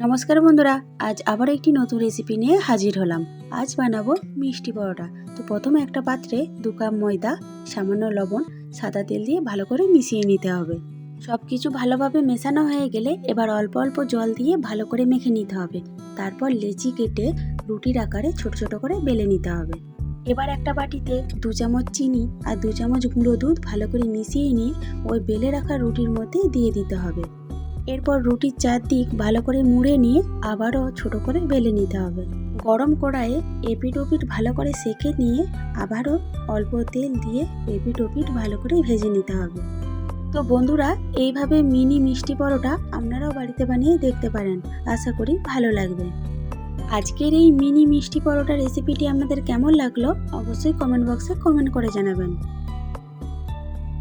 নমস্কার বন্ধুরা, আজ আবার একটি নতুন রেসিপি নিয়ে হাজির হলাম। আজ বানাবো মিষ্টি পরোটা। তো প্রথমে একটা পাত্রে দু কাপ ময়দা, সামান্য লবণ, সাদা তেল দিয়ে ভালো করে মিশিয়ে নিতে হবে। সব কিছু ভালোভাবে মেশানো হয়ে গেলে এবার অল্প অল্প জল দিয়ে ভালো করে মেখে নিতে হবে। তারপর লেচি কেটে রুটির আকারে ছোট ছোট করে বেলে নিতে হবে। এবার একটা বাটিতে দু চামচ চিনি আর দু চামচ গুঁড়ো দুধ ভালো করে মিশিয়ে নিয়ে ওই বেলে রাখা রুটির মধ্যে দিয়ে দিতে হবে। এরপর রুটির চারদিক ভালো করে মুড়ে নিয়ে আবারও ছোট করে বেলে নিতে হবে। গরম কড়াইয়ে এপিট ভালো করে সেকে নিয়ে আবারও অল্প তেল দিয়ে এপিট ভালো করে ভেজে নিতে হবে। তো বন্ধুরা, এইভাবে মিনি মিষ্টি পরোটা আপনারাও বাড়িতে বানিয়ে দেখতে পারেন। আশা করি ভালো লাগবে। আজকের এই মিনি মিষ্টি পরোটা রেসিপিটি আপনাদের কেমন লাগল অবশ্যই কমেন্ট বক্সে কমেন্ট করে জানাবেন।